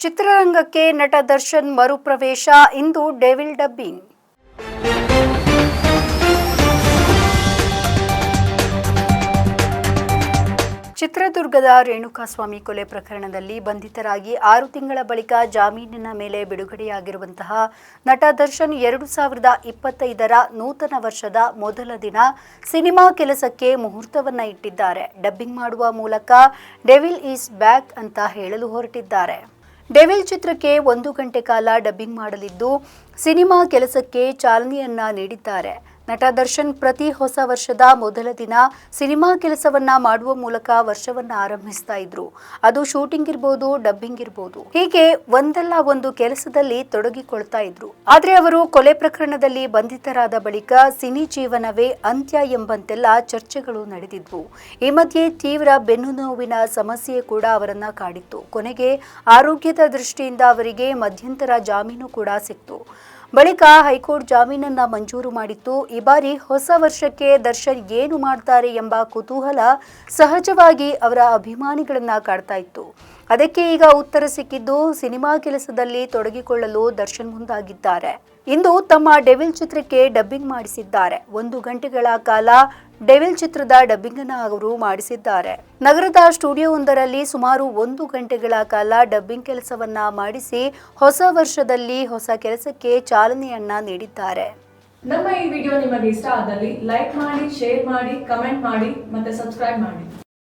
ಚಿತ್ರರಂಗಕ್ಕೆ ನಟ ದರ್ಶನ್ ಮರುಪ್ರವೇಶ, ಇಂದು ಡೆವಿಲ್ ಡಬ್ಬಿಂಗ್. ಚಿತ್ರದುರ್ಗದ ರೇಣುಕಾಸ್ವಾಮಿ ಕೊಲೆ ಪ್ರಕರಣದಲ್ಲಿ ಬಂಧಿತರಾಗಿ ಆರು ತಿಂಗಳ ಬಳಿಕ ಜಾಮೀನಿನ ಮೇಲೆ ಬಿಡುಗಡೆಯಾಗಿರುವಂತಹ ನಟ ದರ್ಶನ್ ಎರಡು ಸಾವಿರದ ಇಪ್ಪತ್ತೈದರ ನೂತನ ವರ್ಷದ ಮೊದಲ ದಿನ ಸಿನಿಮಾ ಕೆಲಸಕ್ಕೆ ಮುಹೂರ್ತವನ್ನ ಇಟ್ಟಿದ್ದಾರೆ. ಡಬ್ಬಿಂಗ್ ಮಾಡುವ ಮೂಲಕ ಡೆವಿಲ್ ಈಸ್ ಬ್ಯಾಕ್ ಅಂತ ಹೇಳಲು ಹೊರಟಿದ್ದಾರೆ. ಡೆವಿಲ್ ಚಿತ್ರಕ್ಕೆ ಒಂದು ಗಂಟೆ ಕಾಲ ಡಬ್ಬಿಂಗ್ ಮಾಡಲಿದ್ದು ಸಿನಿಮಾ ಕೆಲಸಕ್ಕೆ ಚಾಲನೆಯನ್ನ ನೀಡಿದ್ದಾರೆ. ನಟ ದರ್ಶನ್ ಪ್ರತಿ ಹೊಸ ವರ್ಷದ ಮೊದಲ ದಿನ ಸಿನಿಮಾ ಕೆಲಸವನ್ನ ಮಾಡುವ ಮೂಲಕ ವರ್ಷವನ್ನ ಆರಂಭಿಸ್ತಾ ಇದ್ರು. ಅದು ಶೂಟಿಂಗ್ ಇರ್ಬೋದು, ಡಬ್ಬಿಂಗ್ ಇರ್ಬೋದು. ಹೀಗೆ ಒಂದಲ್ಲ ಒಂದು ಕೆಲಸದಲ್ಲಿ ತೊಡಗಿಕೊಳ್ತಾ ಇದ್ರು. ಆದ್ರೆ ಅವರು ಕೊಲೆ ಪ್ರಕರಣದಲ್ಲಿ ಬಂಧಿತರಾದ ಬಳಿಕ ಸಿನಿ ಜೀವನವೇ ಅಂತ್ಯ ಎಂಬಂತೆಲ್ಲ ಚರ್ಚೆಗಳು ನಡೆದಿದ್ವು. ಈ ಮಧ್ಯೆ ತೀವ್ರ ಬೆನ್ನು ನೋವಿನ ಸಮಸ್ಯೆ ಕೂಡ ಅವರನ್ನ ಕಾಡಿತ್ತು. ಕೊನೆಗೆ ಆರೋಗ್ಯದ ದೃಷ್ಟಿಯಿಂದ ಅವರಿಗೆ ಮಧ್ಯಂತರ ಜಾಮೀನು ಕೂಡ ಸಿಕ್ತು. ಬಳಿಕ ಹೈಕೋರ್ಟ್ ಜಾಮೀನನ್ನ ಮಂಜೂರು ಮಾಡಿತ್ತು. ಈ ಬಾರಿ ಹೊಸ ವರ್ಷಕ್ಕೆ ದರ್ಶನ್ ಏನು ಮಾಡ್ತಾರೆ ಎಂಬ ಕುತೂಹಲ ಸಹಜವಾಗಿ ಅವರ ಅಭಿಮಾನಿಗಳನ್ನ ಕಾಡ್ತಾ ಇತ್ತು. ಅದಕ್ಕೆ ಈಗ ಉತ್ತರ ಸಿಕ್ಕಿದ್ದು ಸಿನಿಮಾ ಕೆಲಸದಲ್ಲಿ ತೊಡಗಿಕೊಳ್ಳಲು ದರ್ಶನ್ ಮುಂದಾಗಿದ್ದಾರೆ. ಇಂದು ತಮ್ಮ ಡೆವಿಲ್ ಚಿತ್ರಕ್ಕೆ ಡಬ್ಬಿಂಗ್ ಮಾಡಿಸಿದ್ದಾರೆ. ಒಂದು ಗಂಟೆಗಳ ಕಾಲ ಡೆವಿಲ್ ಚಿತ್ರದ ಡಬ್ಬಿಂಗ್ ಅನ್ನು ಅವರು ಮಾಡಿಸಿದ್ದಾರೆ. ನಗರದ ಸ್ಟುಡಿಯೋವೊಂದರಲ್ಲಿ ಸುಮಾರು ಒಂದು ಗಂಟೆಗಳ ಕಾಲ ಡಬ್ಬಿಂಗ್ ಕೆಲಸವನ್ನ ಮಾಡಿಸಿ ಹೊಸ ವರ್ಷದಲ್ಲಿ ಹೊಸ ಕೆಲಸಕ್ಕೆ ಚಾಲನೆಯನ್ನ ನೀಡಿದ್ದಾರೆ. ನಮ್ಮ ಈ ವಿಡಿಯೋ ನಿಮಗೆ ಇಷ್ಟ ಆದಲ್ಲಿ ಲೈಕ್ ಮಾಡಿ, ಶೇರ್ ಮಾಡಿ, ಕಮೆಂಟ್ ಮಾಡಿ ಮತ್ತೆ ಸಬ್ಸ್ಕ್ರೈಬ್ ಮಾಡಿ.